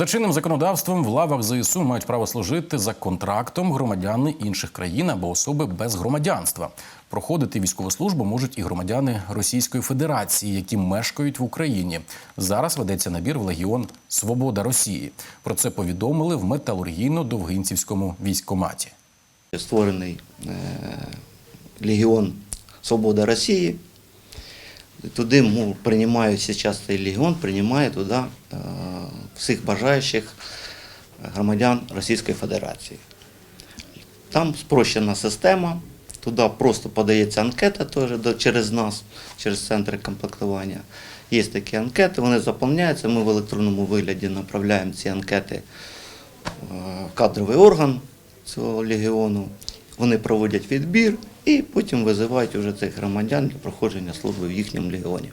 За чинним законодавством в лавах ЗСУ мають право служити за контрактом громадяни інших країн або особи без громадянства. Проходити військову службу можуть і громадяни Російської Федерації, які мешкають в Україні. Зараз ведеться набір в легіон Свобода Росії. Про це повідомили в металургійно-довгинцівському військкоматі. Створений е, Легіон Свобода Росії. Туди приймають зараз цей легіон, приймає туди е, всіх бажаючих громадян Російської Федерації. Там спрощена система, туди просто подається анкета теж через нас, через центри комплектування. Є такі анкети, вони заповняються. Ми в електронному вигляді направляємо ці анкети е, в кадровий орган цього легіону. Вони проводять відбір і потім визивають уже цих громадян для проходження служби в їхньому легіоні.